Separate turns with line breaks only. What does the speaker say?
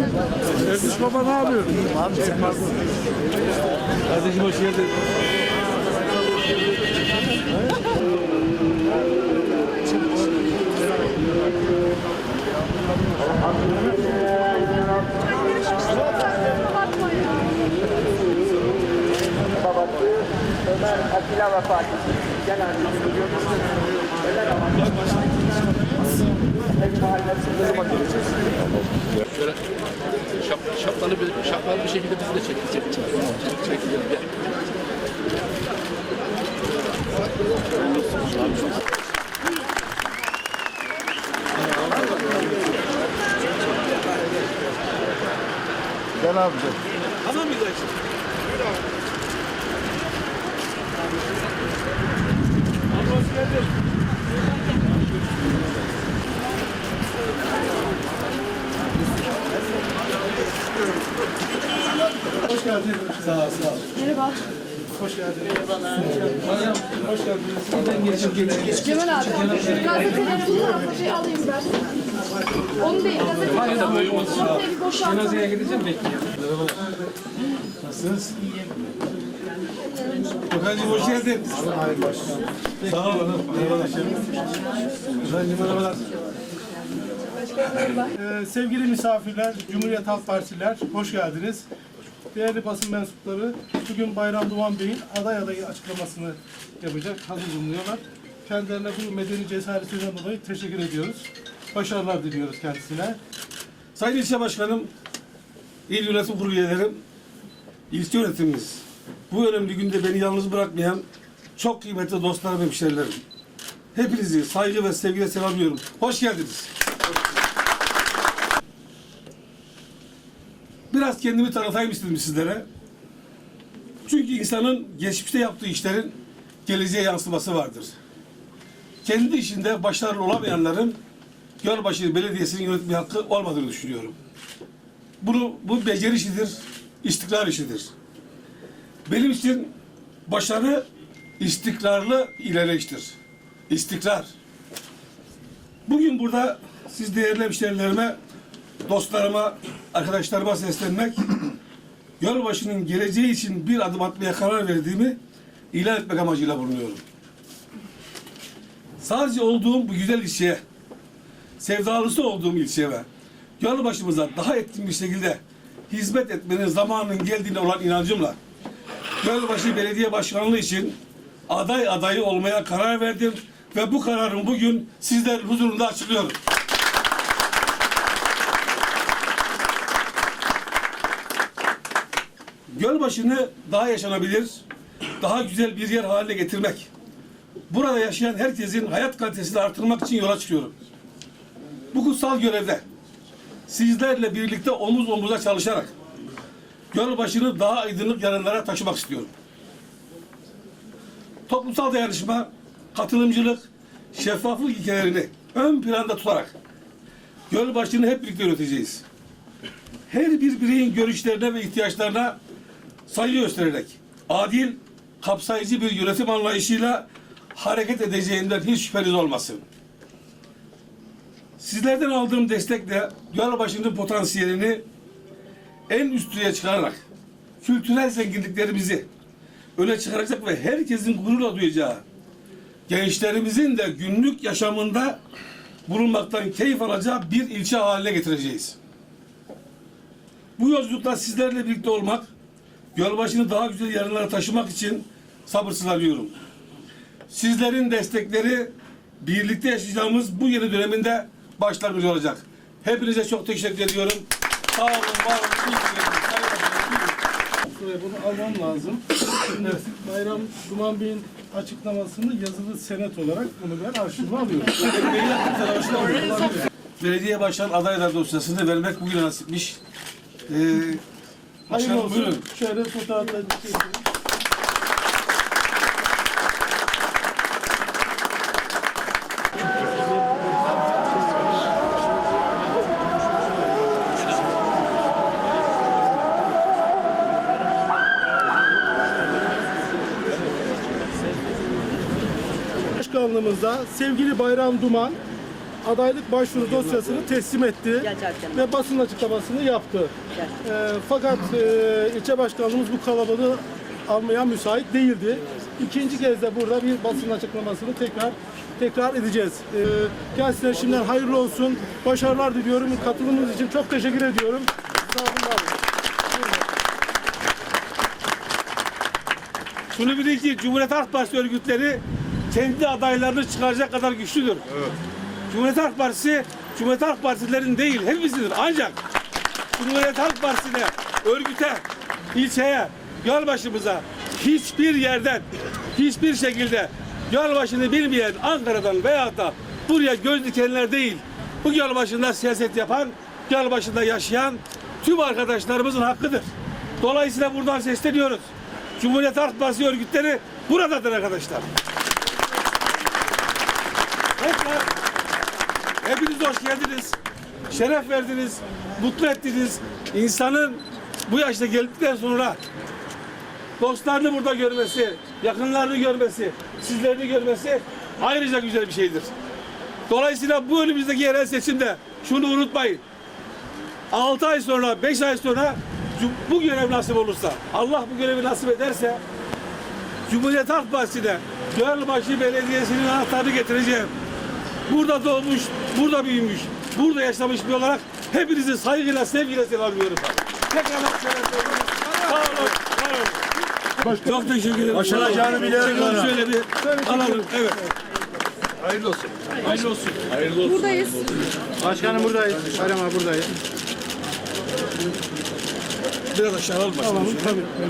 Erdiş Baba ne yapıyor?
Abi sen
Kardeşim hoş geldin.
Ömer Atilla ve Fatih. Gel abi.
Şöyle şap, şapkalı bir şapkalı bir şekilde bizi de çek, çek, çek, çek, çekelim. Gel.
Gel abi.
Hoş geldin. Sağ ol, sağ ol. Merhaba. Hoş geldin. Merhabalar. Hoş geldiniz. Buradan geçip geçip geçip.
Cemal abi, gazetelerin bu tarafı alayım ben. Onu değil, gazeteleri alayım. Ortaya bir boşaltalım.
Cenazeye gideceğim bekliyorum. Nasılsınız? Efendim hoş geldin. Sağ olun. Merhabalar. Efendim merhabalar.
Ee, sevgili misafirler, Cumhuriyet Halk Partililer, hoş geldiniz. Değerli basın mensupları, bugün Bayram Duman Bey'in aday adayı açıklamasını yapacak, hazır bulunuyorlar. Kendilerine bu medeni cesaretinden dolayı teşekkür ediyoruz. Başarılar diliyoruz kendisine.
Sayın İlçe Başkanım, İl Yönetim Kurulu üyelerim, ilçe yönetimimiz, bu önemli günde beni yalnız bırakmayan çok kıymetli dostlarım, hemşerilerim. Hepinizi saygı ve sevgiyle selamlıyorum. Hoş geldiniz. Biraz kendimi tanıtayım istedim sizlere. Çünkü insanın geçmişte yaptığı işlerin geleceğe yansıması vardır. Kendi işinde başarılı olamayanların Gölbaşı Belediyesi'nin yönetme hakkı olmadığını düşünüyorum. Bunu, bu beceri işidir, istikrar işidir. Benim için başarı istikrarlı ilerleyiştir. İstikrar. Bugün burada siz değerli hemşehrilerime, dostlarıma, arkadaşlarıma seslenmek, Gölbaşı'nın geleceği için bir adım atmaya karar verdiğimi ilan etmek amacıyla bulunuyorum. Sadece olduğum bu güzel ilçeye, sevdalısı olduğum ilçeye ve Gölbaşımıza daha etkin bir şekilde hizmet etmenin zamanının geldiğine olan inancımla Gölbaşı Belediye Başkanlığı için aday adayı olmaya karar verdim ve bu kararımı bugün sizlerin huzurunda açıklıyorum. Gölbaşı'nı daha yaşanabilir, daha güzel bir yer haline getirmek, burada yaşayan herkesin hayat kalitesini artırmak için yola çıkıyorum. Bu kutsal görevde sizlerle birlikte omuz omuza çalışarak Gölbaşı'nı daha aydınlık yarınlara taşımak istiyorum. Toplumsal dayanışma, katılımcılık, şeffaflık ilkelerini ön planda tutarak Gölbaşı'nı hep birlikte yöneteceğiz. Her bir bireyin görüşlerine ve ihtiyaçlarına saygı göstererek adil, kapsayıcı bir yönetim anlayışıyla hareket edeceğinden hiç şüpheniz olmasın. Sizlerden aldığım destekle Gölbaşı'nın potansiyelini en üstüne çıkararak kültürel zenginliklerimizi öne çıkaracak ve herkesin gururla duyacağı gençlerimizin de günlük yaşamında bulunmaktan keyif alacağı bir ilçe haline getireceğiz. Bu yolculukta sizlerle birlikte olmak, Gölbaşı'nı daha güzel yarınlara taşımak için sabırsızlanıyorum. Sizlerin destekleri birlikte yaşayacağımız bu yeni döneminde başlangıç olacak. Hepinize çok teşekkür ediyorum. Sağ olun, var olun.
bunu almam lazım. Şimdi Bayram Duman Bey'in açıklamasını yazılı senet olarak bunu ben arşivime alıyorum.
Belediye başkan adaylar dosyasını vermek bugün nasipmiş. Ee,
Hayırlı
başkanım
olsun.
buyurun.
Şöyle fotoğrafları çekelim. Başkanlığımızda sevgili Bayram Duman adaylık başvuru dosyasını teslim etti ve basın açıklamasını yaptı. E, fakat e, ilçe başkanlığımız bu kalabalığı almaya müsait değildi. İkinci kez de burada bir basın açıklamasını tekrar tekrar edeceğiz. E, kendisine şimdiden hayırlı olsun, başarılar diliyorum. Katılımınız için çok teşekkür ediyorum. Sağ olun, var olun.
Şunu bilin ki Cumhuriyet Halk Partisi örgütleri kendi adaylarını çıkaracak kadar güçlüdür. Cumhuriyet Halk Partisi, Cumhuriyet Halk Partisilerin değil, hepimizindir. Ancak Cumhuriyet Halk Partisi'ne, örgüte, ilçeye, Gölbaşımıza hiçbir yerden, hiçbir şekilde Gölbaşı'nı bilmeyen Ankara'dan veya da buraya göz dikenler değil, bu Gölbaşı'nda siyaset yapan, Gölbaşı'nda yaşayan tüm arkadaşlarımızın hakkıdır. Dolayısıyla buradan sesleniyoruz. Cumhuriyet Halk Partisi örgütleri buradadır arkadaşlar. Tekrar hepiniz hoş geldiniz. Şeref verdiniz, mutlu ettiniz. İnsanın bu yaşta geldikten sonra dostlarını burada görmesi, yakınlarını görmesi, sizlerini görmesi ayrıca güzel bir şeydir. Dolayısıyla bu önümüzdeki yerel seçimde şunu unutmayın. 6 ay sonra, 5 ay sonra bu görev nasip olursa, Allah bu görevi nasip ederse Cumhuriyet Halk Partisi'ne Gölbaşı Belediyesi'nin anahtarını getireceğim. Burada doğmuş, burada büyümüş, burada yaşamış bir olarak hepinizi saygıyla, sevgiyle selamlıyorum. Tekrar. Sağ olun, olun. Çok teşekkür ederim.
Başaracağını biliyorum
Şöyle- bir alalım. Evet.
Hayırlı olsun.
Hayırlı olsun.
Buradayız.
Başkanım buradayız. Bayram abi buradayız.
Biraz aşağı alalım. başkanım.
Tabii.